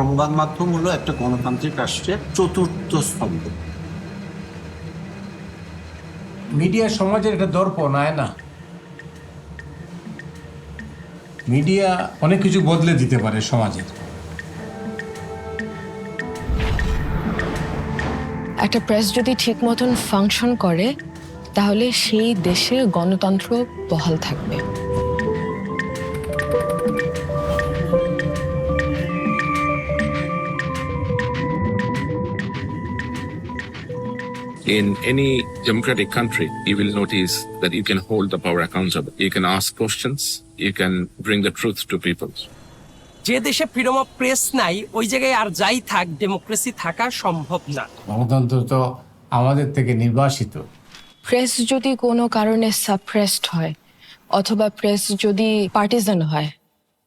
সংবাদ মাধ্যম হলো একটা গণতান্ত্রিক রাষ্ট্রের চতুর্থ স্তম্ভ। মিডিয়া সমাজের একটা দর্পণ আয় না। মিডিয়া অনেক কিছু বদলে দিতে পারে সমাজের একটা প্রেস যদি ঠিক মতন ফাংশন করে তাহলে সেই দেশে গণতন্ত্র বহাল থাকবে। In any democratic country, you will notice that you can hold the power accountable. You can ask questions. You can bring the truth to people. যে দেশে ফ্রিডম অফ প্রেস নাই ওই জায়গায় আর যাই থাক ডেমোক্রেসি থাকা সম্ভব না গণতন্ত্র তো আমাদের থেকে নির্বাসিত প্রেস যদি কোনো কারণে সাপ্রেসড হয় অথবা প্রেস যদি পার্টিজান হয়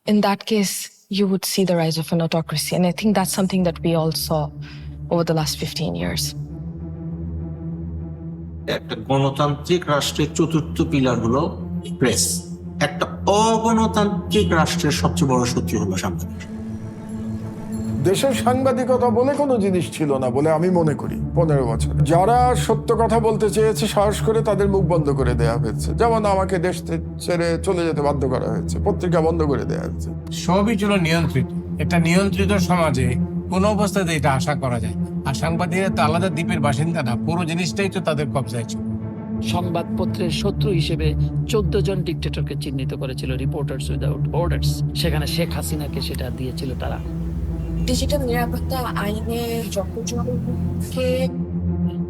in that case you would see the rise of an autocracy and I think that's something that we all saw over the last fifteen years একটা গণতান্ত্রিক রাষ্ট্রের চতুর্থ পিলার হলো প্রেস একটা অগণতান্ত্রিক রাষ্ট্রের সবচেয়ে বড় শক্তি হলো সাংবাদিক দেশের সাংবাদিকতা বলে কোনো জিনিস ছিল না বলে আমি মনে করি পনেরো বছর। যারা সত্য কথা বলতে চেয়েছে সাহস করে তাদের মুখ বন্ধ করে দেওয়া হয়েছে। যেমন আমাকে দেশ ছেড়ে চলে যেতে বাধ্য করা হয়েছে পত্রিকা বন্ধ করে দেওয়া হয়েছে। সবই ছিল নিয়ন্ত্রিত। একটা নিয়ন্ত্রিত সমাজে কোনো অবস্থাতে এটা আশা করা যায় আর সাংবাদিকরা তো আলাদা দ্বীপের বাসিন্দা না পুরো জিনিসটাই তো তাদের কবজায় ছিল। সংবাদপত্রের শত্রু হিসেবে চোদ্দ জন ডিকটেটরকে চিহ্নিত করেছিল রিপোর্টার্স উইদাউট বর্ডার্স সেখানে শেখ হাসিনাকে সেটা দিয়েছিল তারা। ডিজিটাল নিরাপত্তা আইনে যতজনকে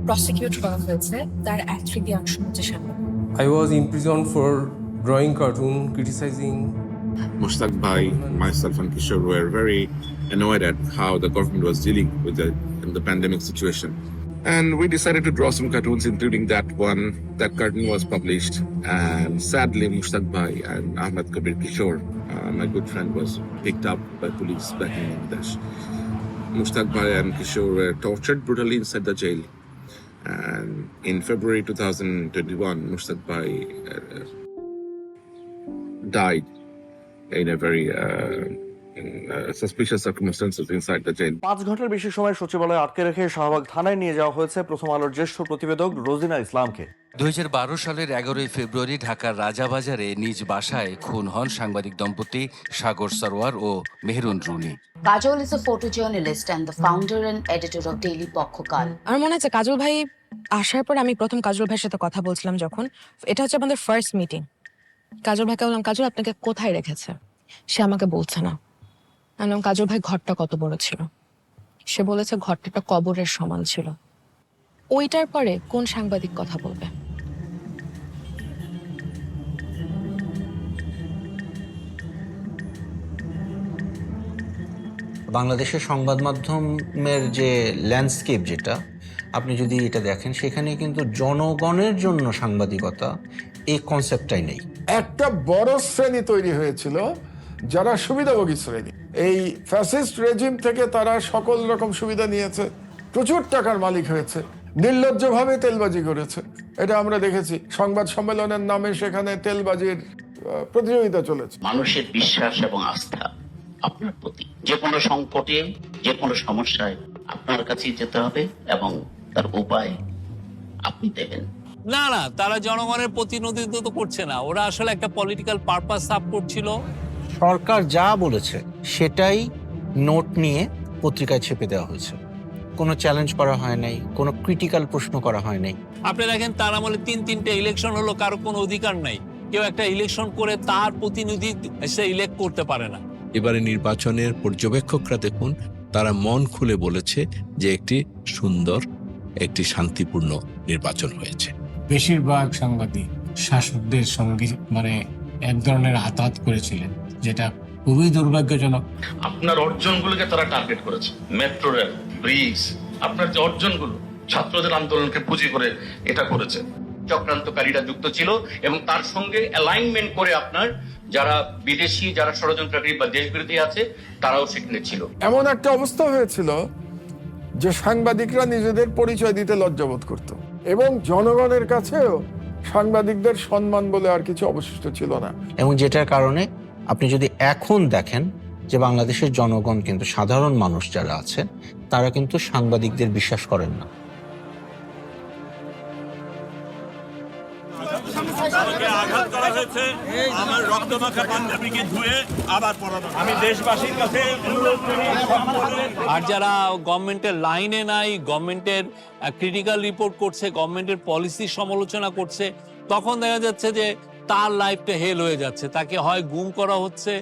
প্রসিকিউট করা হয়েছে তার এক তৃতীয়াংশ হচ্ছে সাংবাদিক। I was imprisoned for drawing cartoon, criticizing Mushtaq Bhai, myself, and Kishore were very annoyed at how the government was dealing with the, in the pandemic situation. And we decided to draw some cartoons, including that one. That cartoon was published. And sadly, Mushtaq Bhai and Ahmed Kabir Kishore, uh, my good friend, was picked up by police back in Bangladesh. Mushtaq Bhai and Kishore were tortured brutally inside the jail. And in February 2021, Mushtaq Bhai uh, died in a very uh, uh, পাঁচ ঘণ্টার বেশি সময় সচিবালয়ে আটকে রেখে শাহবাগ থানায় নিয়ে যাওয়া হয়েছে প্রথম আলোর জ্যেষ্ঠ প্রতিবেদক রোজিনা ইসলামকে। দুই সালের এগারোই ফেব্রুয়ারি ঢাকার রাজাবাজারে নিজ বাসায় খুন হন সাংবাদিক দম্পতি সাগর সরোয়ার ও Mehrun Runi. Kajal is a photojournalist and the founder and editor of Daily Pakshakal আমার মনে আছে কাজল ভাই আসার পর আমি প্রথম কাজল ভাইয়ের সাথে কথা বলছিলাম যখন। এটা হচ্ছে আমাদের ফার্স্ট মিটিং কাজল ভাইকে বললাম কাজল আপনাকে কোথায় রেখেছে? সে আমাকে বলছে না। আমি বললাম কাজল ভাই ঘরটা কত বড় ছিল? সে বলেছে ঘরটা একটা কবরের সমান ছিল। ওইটার পরে কোন সাংবাদিক কথা বলবে? বাংলাদেশের সংবাদ মাধ্যমের যে ল্যান্ডস্কেপ যেটা আপনি যদি এটা দেখেন সেখানে কিন্তু জনগণের জন্য সাংবাদিকতা এই কনসেপ্টটাই নেই। একটা বড় শ্রেণি তৈরি হয়েছিল যারা সুবিধাভোগী শ্রেণি। এই ফ্যাসিস্ট রেজিম থেকে তারা সকল রকম সুবিধা নিয়েছে। প্রচুর টাকার মালিক হয়েছে। নির্লজ্জভাবে তেলবাজি করেছে। এটা আমরা দেখেছি। সংবাদ সম্মেলনের নামে সেখানে তেলবাজির প্রতিযোগিতা চলেছে। মানুষের বিশ্বাস এবং আস্থা আপনার প্রতি। যে কোনো সংকটে যে কোনো সমস্যায় আপনার কাছেই যেতে হবে এবং তার উপায় আপনি দেবেন। না না তারা জনগণের প্রতিনিধিত্ব তো করছে না। ওরা আসলে একটা পলিটিক্যাল পারপাস সাপ করছিল। সরকার যা বলেছে সেটাই নোট নিয়ে পত্রিকায় ছেপে দেওয়া হয়েছে। কোনো চ্যালেঞ্জ করা হয় নাই কোনো ক্রিটিক্যাল প্রশ্ন করা হয় নাই। আপনি দেখেন তার আমলে তিন তিনটে ইলেকশন হলো কারও কোনো অধিকার নাই। কেউ একটা ইলেকশন করে তার প্রতিনিধি সে ইলেক্ট করতে পারে না। এবারে নির্বাচনের পর্যবেক্ষকরা দেখুন তারা মন খুলে বলেছে যে একটি সুন্দর একটি শান্তিপূর্ণ নির্বাচন হয়েছে। বেশিরভাগ সাংবাদিক শাসকদের সঙ্গে মানে এক ধরনের আতাত করেছিলেন যেটা খুবই দুর্ভাগ্যজনক। আপনার অর্জনগুলোকে তারা টার্গেট করেছে। মেট্রো রেল ব্রিজ আপনার যে অর্জনগুলো ছাত্রদের আন্দোলনকে পুঁজি করে এটা করেছে। চক্রান্তকারীরা যুক্ত ছিল এবং তার সঙ্গে অ্যালাইনমেন্ট করে আপনার যারা বিদেশি যারা ষড়যন্ত্রকারী বা দেশবিরোধী আছে তারাও সেখানে ছিল। এমন একটা অবস্থা হয়েছিল যে সাংবাদিকরা নিজেদের পরিচয় দিতে লজ্জাবোধ করত এবং জনগণের কাছেও সাংবাদিকদের সম্মান বলে আর কিছু অবশিষ্ট ছিল না। এবং যেটার কারণে আপনি যদি এখন দেখেন যে বাংলাদেশের জনগণ কিন্তু সাধারণ মানুষ যারা আছেন তারা কিন্তু সাংবাদিকদের বিশ্বাস করেন না। আঘাত করা হয়েছে। আমার রক্তমাখা পাঞ্জাবিকে ধুয়ে আবার পরানো আমি দেশবাসীর কাছে আর যারা গভর্নমেন্টের লাইনে নাই গভর্নমেন্টের ক্রিটিক্যাল রিপোর্ট করছে গভর্নমেন্টের পলিসি সমালোচনা করছে তখন দেখা যাচ্ছে যে তার লাইফটা হেল হয়ে যাচ্ছে। তাকে হয় গুম করা হচ্ছে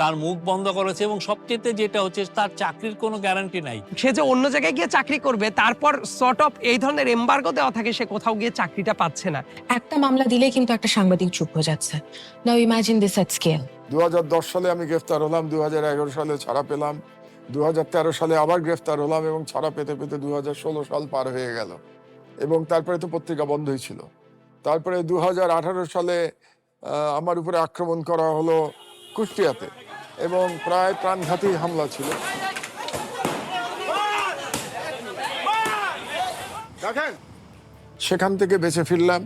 তার মুখ বন্ধ করা হচ্ছে এবং সবচেয়ে যেটা হচ্ছে তার চাকরির কোনো গ্যারান্টি নাই। সে যে অন্য জায়গায় গিয়ে চাকরি করবে তারপর সর্ট অফ এই ধরনের এম্বার্গো দেওয়া থাকে সে কোথাও গিয়ে চাকরিটা পাচ্ছে না। একটা মামলা দিলেই কিন্তু একটা সাংবাদিক চুপ হয়ে যাচ্ছে। Now imagine this at scale দু হাজার দশ সালে আমি গ্রেফতার হলাম দুহাজার এগারো সালে ছাড়া পেলাম দুহাজার তেরো সালে আবার গ্রেফতার হলাম এবং ছাড়া পেতে পেতে দু হাজার ষোলো সাল পার হয়ে গেল। এবং তারপরে তো পত্রিকা বন্ধই ছিল। তারপরে দু হাজার আঠারো সালে আমার উপরে আক্রমণ করা হলো কুষ্টিয়াতে এবং প্রায় প্রাণঘাতী হামলা ছিল। সেখান থেকে বেঁচে ফিরলাম।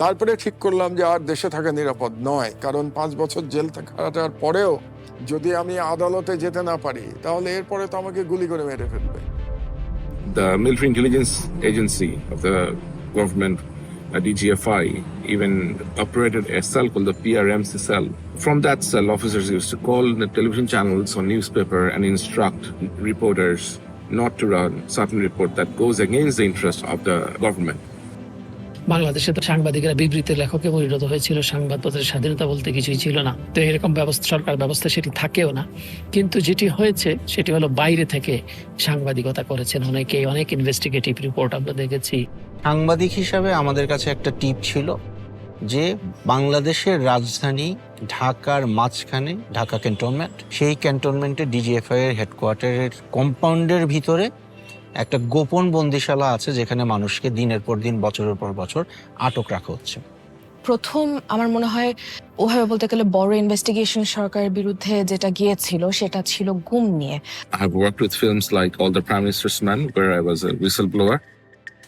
তারপরে ঠিক করলাম যে আর দেশে থাকা নিরাপদ নয় কারণ পাঁচ বছর জেল থাকার পরেও যদি আমি আদালতে যেতে না পারি তাহলে এরপরে তো আমাকে গুলি করে মেরে ফেলবে। The military intelligence agency of the government, uh, DGFI, even operated a cell called the PRMC cell. From that cell, officers used to call the television channels or newspaper and instruct reporters not to run certain report that goes against the interest of the government. বাংলাদেশে তো সাংবাদিকরা বিবৃতি লেখকে পরিণত হয়েছিল সাংবাদিকদের স্বাধীনতা বলতে কিছুই ছিল না তো এরকম ব্যবস্থা সরকার ব্যবস্থা সেটি থাকেও না কিন্তু যেটি হয়েছে সেটি হলো বাইরে থেকে সাংবাদিকতা করেছেন অনেকে অনেক ইনভেস্টিগেটিভ রিপোর্ট আমরা দেখেছি সাংবাদিক হিসাবে আমাদের কাছে একটা টিপ ছিল যে বাংলাদেশের রাজধানী ঢাকার মাঝখানে ঢাকা ক্যান্টনমেন্ট সেই ক্যান্টনমেন্টে ডিজিএফআই এর হেডকোয়ার্টারের কম্পাউন্ডের ভিতরে একটা গোপন বন্দিশালা আছে যেখানে মানুষকে দিনের পর দিন বছরের পর বছর আটক রাখা হচ্ছে প্রথম আমার মনে হয় ওভাবে বলতে গেলে বড় ইনভেস্টিগেশন সরকারের বিরুদ্ধে যেটা গিয়েছিল সেটা ছিল গুম নিয়ে I've worked with films like All the Prime Minister's Men, where I was a whistleblower.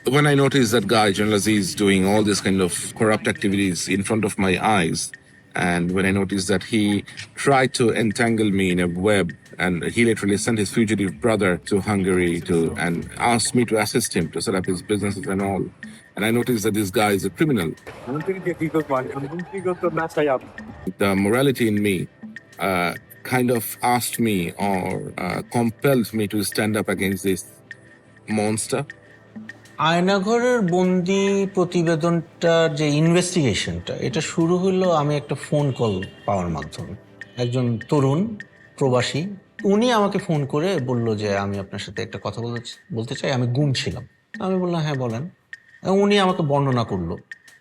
When I noticed that guy, General Aziz, doing all this kind of corrupt activities in front of my eyes, and when I noticed that he tried to entangle me in a web, and he literally sent his fugitive brother to Hungary to and asked me to assist him to set up his businesses and all. And I noticed that this guy is a criminal. The morality in me uh, kind of asked me or uh, compelled me to stand up against this monster. আয়নাঘরের বন্দি প্রতিবেদনটা যে ইনভেস্টিগেশনটা এটা শুরু হলো আমি একটা phone call পাওয়ার মাধ্যমে। একজন তরুণ, প্রবাসী, উনি আমাকে ফোন করে বলল যে, আমি আপনার সাথে একটা কথা বলতে চাই। আমি গুম ছিলাম। আমি বললাম হ্যাঁ বলেন। এবং উনি আমাকে বর্ণনা করল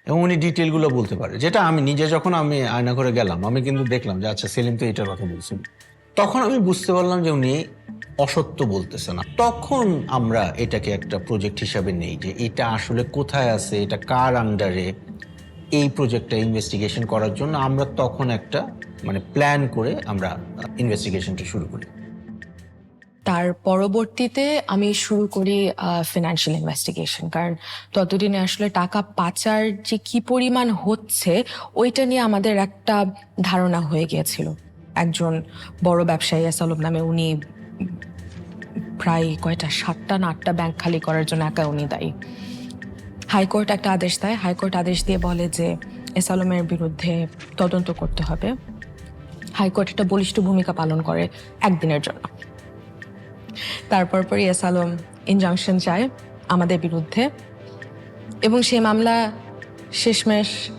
এবং উনি ডিটেলগুলো বলতে পারে। যেটা আমি নিজে যখন আমি আয়নাঘরে গেলাম, আমি কিন্তু দেখলাম যে আচ্ছা সেলিম তো এটার কথা বলছিল। তখন আমি বুঝতে পারলাম যে, উনি অসত্য বলতেছে না। তখন আমরা এটাকে একটা প্রজেক্ট হিসাবে নেই যে এটা আসলে কোথায় আছে, এটা কার আন্ডারে এই প্রজেক্টটা ইনভেস্টিগেশন করার জন্য আমরা তখন একটা মানে প্ল্যান করে আমরা ইনভেস্টিগেশনটা শুরু করি। তার পরবর্তীতে আমি শুরু করি ফিনান্সিয়াল ইনভেস্টিগেশন কারণ ততদিনে আসলে টাকা পাচার যে কি পরিমাণ হচ্ছে, ওইটা নিয়ে আমাদের একটা ধারণা হয়ে গিয়েছিল। একজন বড় ব্যবসায়ী, আসালম নামে উনি প্রায় কয়টা, সাতটা না আটটা ব্যাংক খালি করার জন্য একা উনি দায়ী। হাইকোর্ট একটা আদেশ দেয়। হাইকোর্ট আদেশ দিয়ে বলে যে এস আলমের বিরুদ্ধে তদন্ত করতে হবে। হাইকোর্ট একটা বলিষ্ঠ ভূমিকা পালন করে একদিনের জন্য। তারপর পরই এস আলম ইনজাংশন চায় আমাদের বিরুদ্ধে। এবং সেই মামলা শেষমেশ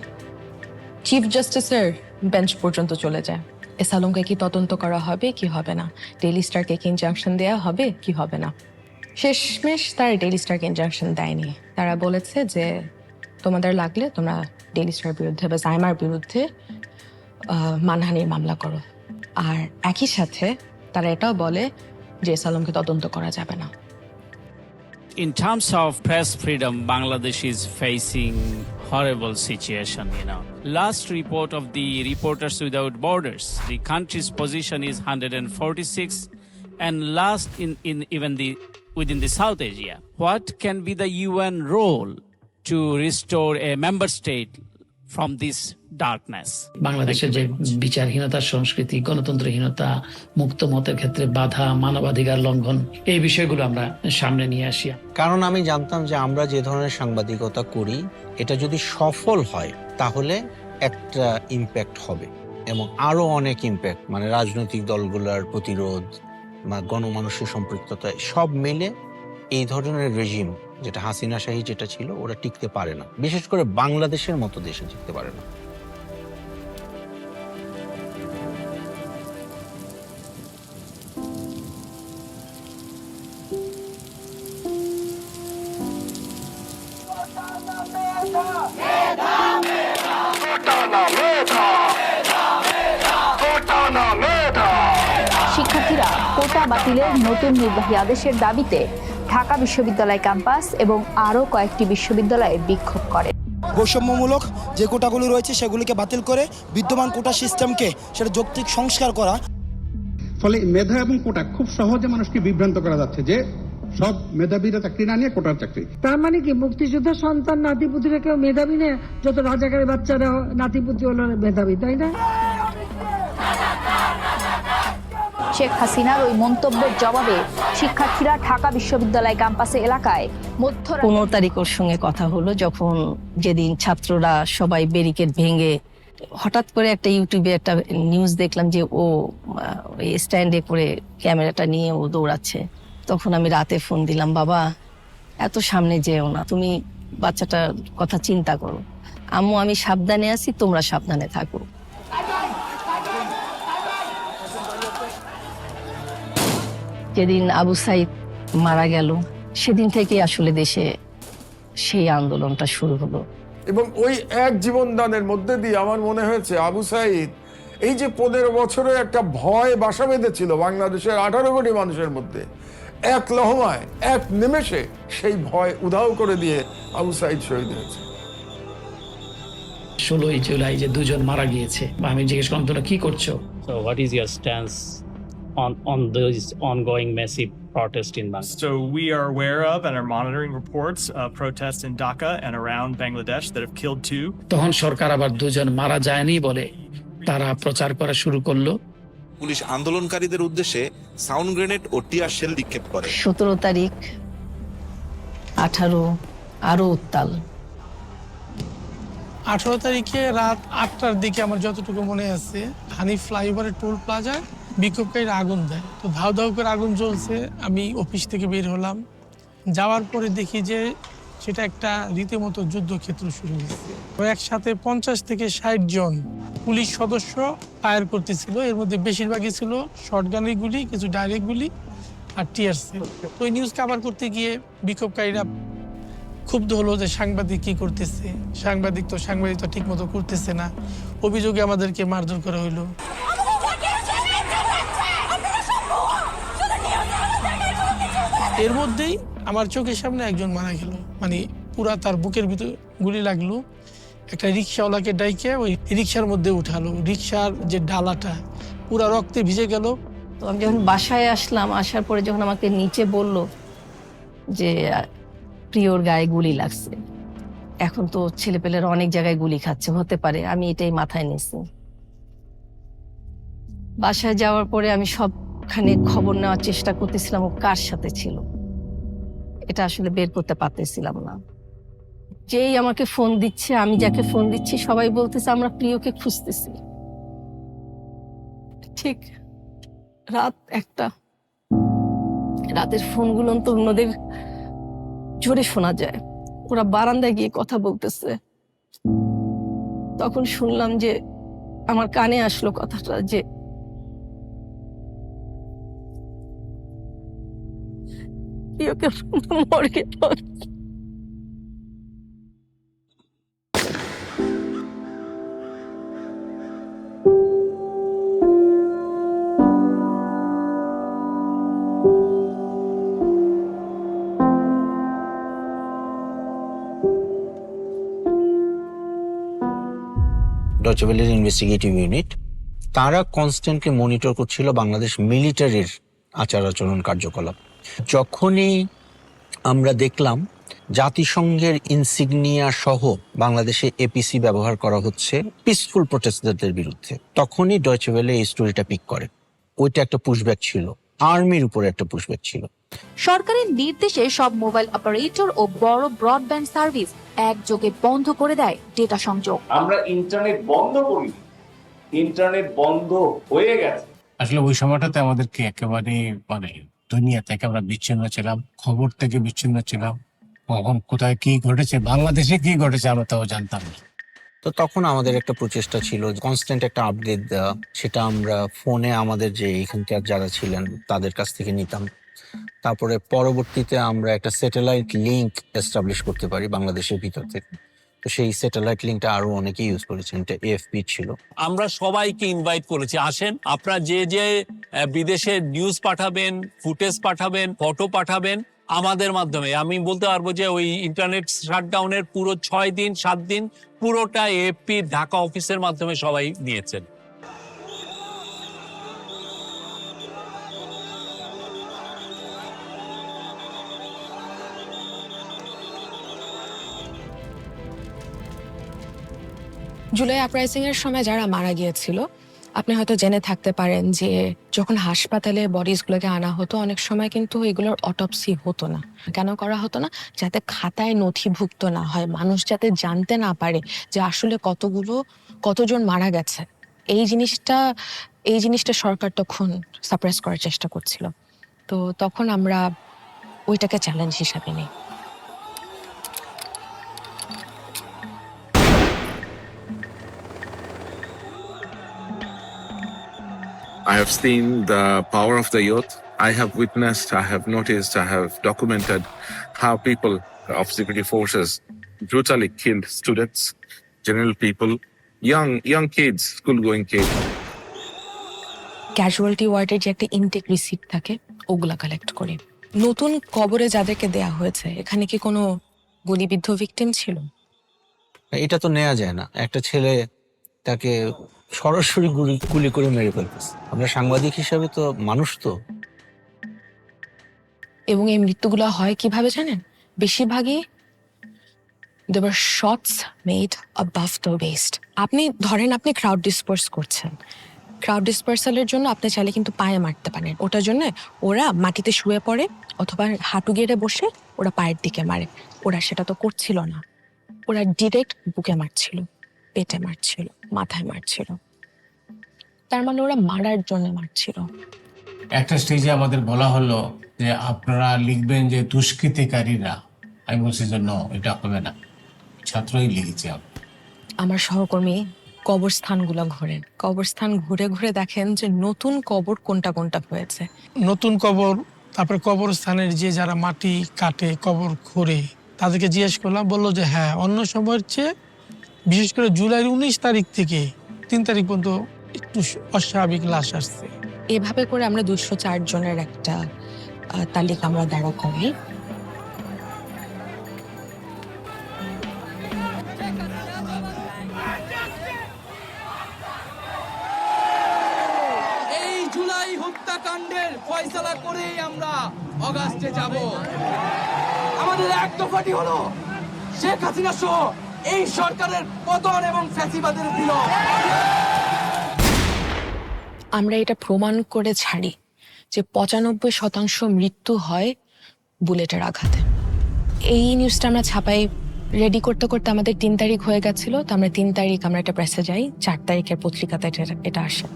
চিফ জাস্টিসের বেঞ্চ পর্যন্ত চলে যায়। এস আলমকে কি তদন্ত করা হবে, কি হবে না? ডেইলি স্টারকে কি ইনজাংশন দেওয়া হবে, কি হবে না? শেষমেশ তারা ডেইলি স্টারকে ইনজাংশন দেয়নি। তারা বলেছে যে তোমাদের লাগলে তোমরা ডেইলি স্টার বিরুদ্ধে বা জাইমার বিরুদ্ধে মানহানির মামলা করো। আর একই সাথে তারা এটাও বলে যে এস আলমকে তদন্ত করা যাবে না। in terms of press freedom, Bangladesh is facing horrible situation, you know. Last report of the Reporters Without Borders, the country's position is 146 and last in, in even the within the South Asia. What can be the UN role to restore a member state from this darkness বাংলাদেশের যে বিচারহীনতা সংস্কৃতি গণতন্ত্রহীনতা মুক্ত মতের ক্ষেত্রে বাধা মানবাধিকার লঙ্ঘন এই বিষয়গুলো আমরা সামনে নিয়ে আসি। কারণ আমি জানতাম যে আমরা যে ধরনের সাংবাদিকতা করি এটা যদি সফল হয় তাহলে একটা ইম্প্যাক্ট হবে এবং আরও অনেক ইম্প্যাক্ট মানে রাজনৈতিক দলগুলোর প্রতিরোধ বা গণমানুষের সম্পৃক্ততা সব মিলে এই ধরনের রেজিম যেটা হাসিনা শাহী যেটা ছিল ওরা টিকতে পারে না। বিশেষ করে বাংলাদেশের মতো দেশে টিকতে পারে না। বাতিলের নতুন নির্বাহী আদেশের দাবিতে ঢাকা বিশ্ববিদ্যালয় ক্যাম্পাস এবং আরও কয়েকটি বিশ্ববিদ্যালয়ে বিক্ষোভ করে। বৈষম্যমূলক যে কোটাগুলো রয়েছে সেগুলিকে বাতিল করে বিদ্যমান কোটা সিস্টেমকে সেটা যৌক্তিক সংস্কার করা। ফলে মেধা এবং কোটা খুব সহজে মানুষকে বিভ্রান্ত করা যাচ্ছে যে সব মেধাবীরা চাকরি না নিয়ে কোটার চাকরি। তার মানে কি? মুক্তিযোদ্ধা সন্তান নাতিপুতিরা কেউ মেধাবী নেই যত রাজাকারের বাচ্চারা নাতিপুতি হলো মেধাবী তাই না? শেখ হাসিনার ওই মন্তব্যের জবাবে শিক্ষার্থীরা ঢাকা বিশ্ববিদ্যালয় ক্যাম্পাসে এলাকায় মধ্য পনেরো তারিখ ওর সঙ্গে কথা হলো যখন যেদিন ছাত্ররা সবাই ব্যারিকেড ভেঙে হঠাৎ করে একটা ইউটিউবে একটা নিউজ দেখলাম যে ও স্ট্যান্ডে করে ক্যামেরাটা নিয়ে ও দৌড়াচ্ছে। তখন আমি রাতে ফোন দিলাম, বাবা, এত সামনে যেও না, তুমি বাচ্চাটার কথা চিন্তা করো। আম্মু, আমি সাবধানে আছি, তোমরা সাবধানে থাকো। যেদিন আবু সাইদ মারা গেল সেদিন থেকে আসলে দেশে সেই আন্দোলনটা শুরু হলো। এবং ওই এক জীবনদানের মধ্যে দিয়ে আমার মনে হয়েছে আবু সাইদ এই যে পনেরো বছরে একটা ভয় বাসা বেঁধেছিল বাংলাদেশের আঠারো কোটি মানুষের মধ্যে এক লহমায় এক নিমেষে সেই ভয় উধাও করে দিয়ে আবু সাইদ শহীদ হয়েছে। ষোলোই জুলাই যে দুজন মারা গিয়েছে বা আমি জিজ্ঞেস করলাম তোমরা কি করছ? What is your stance on on those ongoing massive protests in Bangladesh? So we are aware of and are monitoring reports of protests in Dhaka and around Bangladesh that have killed two. তখন সরকার আবার দুজন মারা যায়নি বলে তারা প্রচার করা শুরু করল পুলিশ আন্দোলনকারীদের উদ্দেশ্যে সাউন্ড গ্রেনেড ও টিয়ার শেল নিক্ষেপ করে সতেরো তারিখ আঠারো আরও উত্তাল আঠারো তারিখে রাত আটটার দিকে আমার যতটুকু মনে আছে হানি ফ্লাইওভারের টোল প্লাজায় বিক্ষোভকারীরা আগুন দেয়। তো ধাউ ধাউ করে আগুন জ্বলছে, আমি অফিস থেকে বের হলাম। যাওয়ার পরে দেখি যে সেটা একটা রীতিমতো যুদ্ধক্ষেত্র শুরু হয়েছে। তো একসাথে পঞ্চাশ থেকে ষাট জন পুলিশ সদস্য ফায়ার করতেছিল। এর মধ্যে বেশিরভাগই ছিল শর্টগানের গুলি, কিছু ডাইরেক্ট গুলি আর টিয়ার সেল তো নিউজ কাভার করতে গিয়ে বিক্ষোভকারীরা ক্ষুব্ধ হলো যে সাংবাদিক কি করতেছে? সাংবাদিক তো সাংবাদিকতা ঠিক মতো করতেছে না। অভিযোগে আমাদেরকে মারধর করা হইল। এর মধ্যেই আমার চোখের সামনে একজন মারা গেল। মানে পুরা তার বুকের ভিতর গুলি লাগল। একটা রিক্সাওয়ালাকে ডাইকে ওই রিক্সার মধ্যে উঠালো। রিক্সার যে ডালাটা, পুরা রক্তে ভিজে গেল। তো আমি যখন বাসায় আসলাম, আসার পরে যখন আমাকে নিচে বলল যে, প্রিয়র গায়ে গুলি লাগছে। এখন তো ছেলেপেলেরা অনেক জায়গায় গুলি খাচ্ছে, হতে পারে। আমি এটাই মাথায় নিছি বাসায় যাওয়ার পরে আমি সবখানে খবর নেওয়ার চেষ্টা করতেছিলাম ও কার সাথে ছিল। এটা আসলে বের করতে পারতেছিলাম না। যেই আমাকে ফোন দিচ্ছে, আমি যাকে ফোন দিচ্ছি, সবাই বলতেছে, আমরা প্রিয়কে খুঁজতেছি। ঠিক রাত একটা। রাতের ফোনগুলো তো অন্যদের জোরে শোনা যায়। ওরা বারান্দায় গিয়ে কথা বলতেছে। তখন শুনলাম যে, আমার কানে আসলো কথাটা যে প্রিয়কে মর্গে পড়ছে। ডচবেলের ইনভেস্টিগেটিভ ইউনিট তারা কনস্ট্যান্টলি মনিটর করছিল বাংলাদেশ মিলিটারির আচার আচরণ কার্যকলাপ যখনই আমরা দেখলাম জাতিসংঘের ইনসিগনিয়া সহ বাংলাদেশে এপিসি ব্যবহার করা হচ্ছে পিসফুল প্রোটেস্টারদের বিরুদ্ধে তখনই ডয়চেভেলে এই স্টোরিটা পিক করে। ওইটা একটা পুশব্যাক ছিল আর্মির উপরে একটা পুশব্যাক ছিল। সরকারের নির্দেশে সব মোবাইল অপারেটর ও বড় ব্রডব্যান্ড সার্ভিস একযোগে বন্ধ করে দেয় ডেটা সংযোগ। আমরা ইন্টারনেট বন্ধ করি। ইন্টারনেট বন্ধ হয়ে গেছে। আসলে ওই সময়টাতে আমাদেরকে একেবারে মানে দুনিয়া থেকে আমরা বিচ্ছিন্ন ছিলাম, খবর থেকে বিচ্ছিন্ন ছিলাম। কখন, কোথায় কি ঘটেছে, বাংলাদেশে কি ঘটেছে আমরা তাও জানতাম না। তো তখন আমাদের একটা প্রচেষ্টা ছিল কনস্ট্যান্ট একটা আপডেট দেওয়া। সেটা আমরা ফোনে আমাদের যে এখানকার যারা ছিলেন, তাদের কাছ থেকে নিতাম। তারপরে পরবর্তীতে আমরা একটা স্যাটেলাইট লিংক এস্টাবলিশ করতে পারি বাংলাদেশের ভিতর থেকে। তো সেই স্যাটেলাইট লিঙ্কটা আরও অনেকেই ইউজ করেছেন, এটা এফপি ছিল। আমরা সবাইকে ইনভাইট করেছি। আসেন, আপনারা যে যে বিদেশে নিউজ পাঠাবেন ফুটেজ পাঠাবেন ফটো পাঠাবেন, আমাদের মাধ্যমে। আমি বলতে পারব যে ওই ইন্টারনেট শাটডাউনের পুরো ছয় দিন, সাত দিন পুরোটা এফপি ঢাকা অফিসের মাধ্যমে সবাই নিয়েছেন। জুলাই আপরাইজিং এর সময় যারা মারা গিয়েছিল, আপনি হয়তো জেনে থাকতে পারেন যে যখন হাসপাতালে বডিজগুলোকে আনা হতো, অনেক সময় কিন্তু এগুলোর অটপসি হতো না। কেন করা হতো না? যাতে খাতায় নথিভুক্ত না হয়, মানুষ যাতে জানতে না পারে যে আসলে কতগুলো, কতজন মারা গেছে। এই জিনিসটা এই জিনিসটা সরকার তখন সাপ্রেস করার চেষ্টা করছিল। তো তখন আমরা ওইটাকে চ্যালেঞ্জ হিসাবে নিই। I have seen the power of the youth. I have witnessed, I have noticed, I have documented how people of security forces brutally killed students, general people, young young kids, school-going kids. Casualty ওয়ার্ডের যে একটা intact receipt থাকে ওগুলা collect করি নতুন কবরে যাদেরকে দেয়া হয়েছে এখানে কি কোনো গুলিবিদ্ধ ভিকটিম ছিল এটা তো নেওয়া যায় না একটা ছেলে তাকে সরাসরি গুলি গুলি করে মেরে ফেলতেছে। আমরা সাংবাদিক হিসাবে তো মানুষ তো। এবং এই মৃত্যুগুলো হয় কীভাবে জানেন? বেশিরভাগই দেবার shorts made above the waist আপনি, ধরেন আপনি ক্রাউড ডিসপার্স করছেন। ক্রাউড ডিসপার্সালের জন্য আপনি চাইলে কিন্তু পায়ে মারতে পারেন। ওটার জন্য ওরা মাটিতে শুয়ে পড়ে অথবা হাঁটু গেড়ে বসে ওরা পায়ের দিকে মারে। ওরা সেটা তো করছিল না। ওরা ডিরেক্ট বুকে মারছিল। পেটে মারছিল মাথায় মারছিল। তার মানে ওরা মারার জন্য মারছিল। একটা স্টেজে আমাদের বলা হলো যে আপনারা লিখবেন যে দুষ্কৃতিকারীরা। আমি বলছি যে এটা হবে না। ছাত্রই লিখেছি আমি। আমার সহকর্মী কবরস্থানগুলো ঘোরেন কবরস্থান ঘুরে ঘুরে দেখেন যে নতুন কবর কোনটা কোনটা হয়েছে। নতুন কবর তারপরে কবরস্থানের যে যারা মাটি কাটে কবর খোঁড়ে তাদেরকে জিজ্ঞেস করলাম বলল যে হ্যাঁ অন্য সময়ের চেয়ে বিশেষ করে জুলাইয়ের উনিশ তারিখ থেকে তিন তারিখ পর্যন্ত একটু অস্বাভাবিক লাশ আসছে। এভাবে করে আমরা দুশো চার জনের একটা তালিকা আমরা দাঁড়া করি। এই জুলাই হত্যাকাণ্ডের ফয়সালা করেই আমরা অগাস্টে যাব। আমাদের এক দফাটি হলো শেখ হাসিনা সহ এই সরকারের পতন এবং ফ্যাসিবাদের বিলোপ। আমরা এটা প্রমাণ করে ছাড়ি যে পঁচানব্বই শতাংশ মৃত্যু হয় বুলেটের আঘাতে। এই নিউজটা আমরা ছাপাই রেডি করতে করতে আমাদের তিন তারিখ হয়ে গেছিল তো আমরা তিন তারিখ আমরা এটা প্রেসে যাই চার তারিখের পত্রিকাতে এটা- এটা আসে।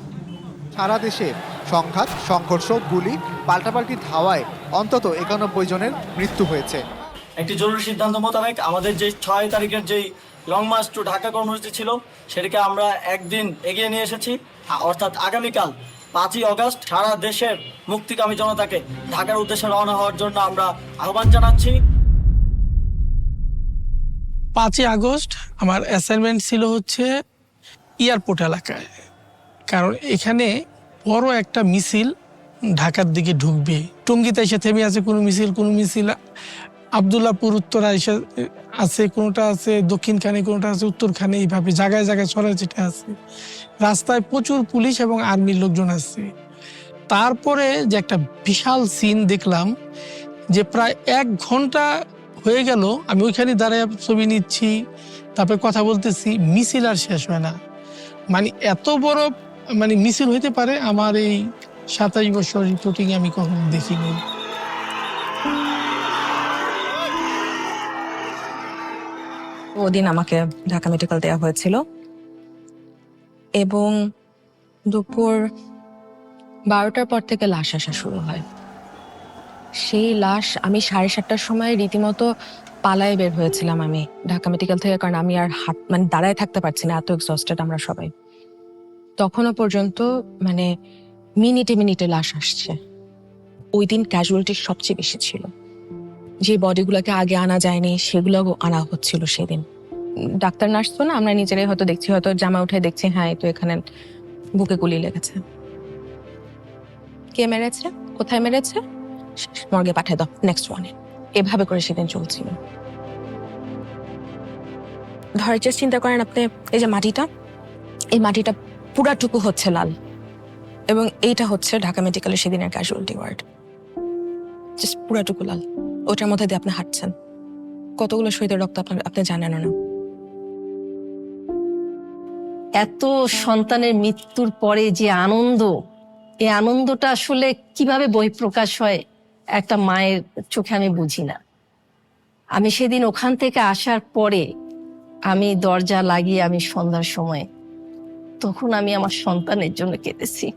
সারা দেশে সংঘাত সংঘর্ষ গুলি পাল্টাপাল্টি ধাওয়ায় অন্তত একানব্বই জনের মৃত্যু হয়েছে। একটি জরুরি সিদ্ধান্ত মোতাবেক আমাদের যে ছয় তারিখের যেই লং মার্চ টু ঢাকা কর্মসূচি ছিল, সেটাকে আমরা একদিন এগিয়ে নিয়ে এসেছি। অর্থাৎ আগামীকাল পাঁচই অগস্ট সারা দেশের মুক্তিকামী জনতাকে ঢাকার উদ্দেশ্যে রওনা হওয়ার জন্য আমরা আহ্বান জানাচ্ছি। পাঁচই আগস্ট আমার অ্যাসাইনমেন্ট ছিল হচ্ছে এয়ারপোর্ট এলাকায়। কারণ এখানে বড় একটা মিছিল ঢাকার দিকে ঢুকবে। টঙ্গিতে এসে থেমে আছে কোনো মিছিল কোনো মিছিল আবদুল্লাপুর উত্তরা এসে আছে, কোনোটা আছে, দক্ষিণখানে, কোনোটা আছে, উত্তরখানে, এইভাবে জায়গায় জায়গায় ছড়ায় ছিটে আছে। রাস্তায় প্রচুর পুলিশ এবং আর্মির লোকজন আছে। তারপরে যে একটা বিশাল সিন দেখলাম, যে প্রায় এক ঘণ্টা হয়ে গেল, আমি ওইখানে দাঁড়ায় ছবি নিচ্ছি, তারপরে কথা বলতেছি, মিছিল আর শেষ হয় না। মানে এত বড় মানে মিছিল হইতে পারে, আমার এই সাতাশ বছর রিপোর্টিং আমি কখনো দেখিনি। ওদিন আমাকে ঢাকা মেডিকেল দেওয়া হয়েছিল। এবং দুপুর বারোটার পর থেকে লাশ আসা শুরু হয়। সেই লাশ আমি সাড়ে সাতটার সময় রীতিমতো পালায় বের হয়েছিলাম আমি ঢাকা মেডিকেল থেকে, কারণ আমি আর হাট মানে দাঁড়ায় থাকতে পারছি না, এত এক্সস্টেড আমরা সবাই। তখনও পর্যন্ত মানে মিনিটে মিনিটে লাশ আসছে। ওই দিন ক্যাজুয়ালিটি সবচেয়ে বেশি ছিল। যে বডিগুলোকে আগে আনা যায়নি সেগুলো আনা হচ্ছিল সেদিন। ডাক্তার নার্স তো না, আমরা নিজেরাই হয়তো দেখছি, হয়তো জামা উঠে দেখছি হ্যাঁ তো এখানে বুকে গুলি লেগেছে। কে মেরেছে? কোথায় মেরেছে? মর্গে পাঠিয়ে দাও নেক্সট ওয়ানে এভাবে করে সেদিন চলছিল। ধরে just চিন্তা করেন আপনি, এই যে মাটিটা, এই মাটিটা পুরাটুকু হচ্ছে লাল। এবং এইটা হচ্ছে ঢাকা মেডিকেলের সেদিনের ক্যাজুয়ালিটি ওয়ার্ড জাস্ট পুরাটুকু লাল। ওটার মধ্যে দিয়ে আপনি হাঁটছেন। কতগুলো শহীদের রক্ত আপনার আপনি জানেন না। এত সন্তানের মৃত্যুর পরে যে আনন্দ, এই আনন্দটা আসলে কীভাবে বহিঃপ্রকাশ হয়, একটা মায়ের চোখে আমি বুঝি না। আমি সেদিন ওখান থেকে আসার পরে আমি দরজা লাগিয়ে আমি সন্ধ্যার সময়, তখন আমি আমার সন্তানের জন্য কেঁদেছি।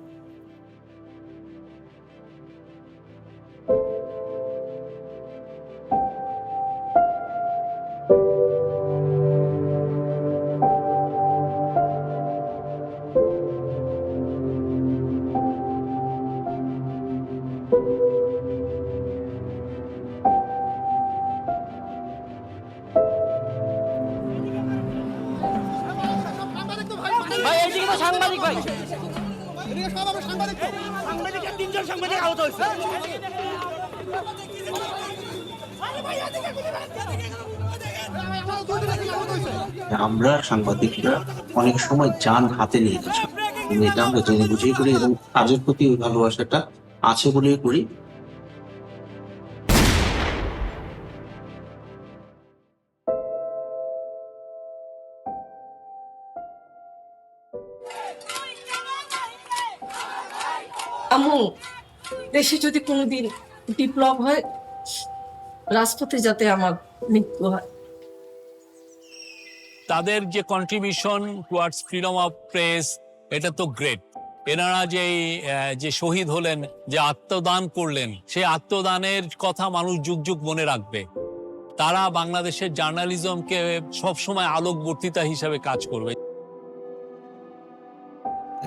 আহত হয়েছে। আমরা সাংবাদিকরা অনেক সময় যান হাতে নিয়ে গেছি। এটা আমরা জেনে বুঝেই করি এবং কাজের প্রতি ওই ভালোবাসাটা আছে বলেই করি। আম্মু দেশে যদি কোনোদিন বিপ্লব হয় রাজপথে যাতে আমার মৃত্যু হয়। তাদের যে contribution towards freedom of press এটা তো গ্রেট এনারা যে যে শহীদ হলেন যে আত্মদান করলেন সেই আত্মদানের কথা মানুষ যুগ যুগ মনে রাখবে। তারা বাংলাদেশের জার্নালিজমকে সবসময় আলোকবর্তিতা হিসাবে কাজ করবে।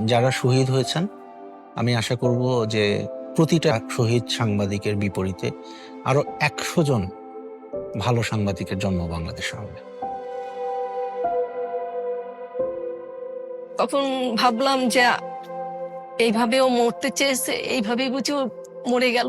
যারা শহীদ হয়েছেন আমি আশা করব যে প্রতিটা শহীদ সাংবাদিকের বিপরীতে আরও একশো জন ভালো সাংবাদিকের জন্ম বাংলাদেশে হবে। তখন ভাবলাম যে এইভাবেও মরতে চেয়েছে, এইভাবেই বুঝি মরে গেল।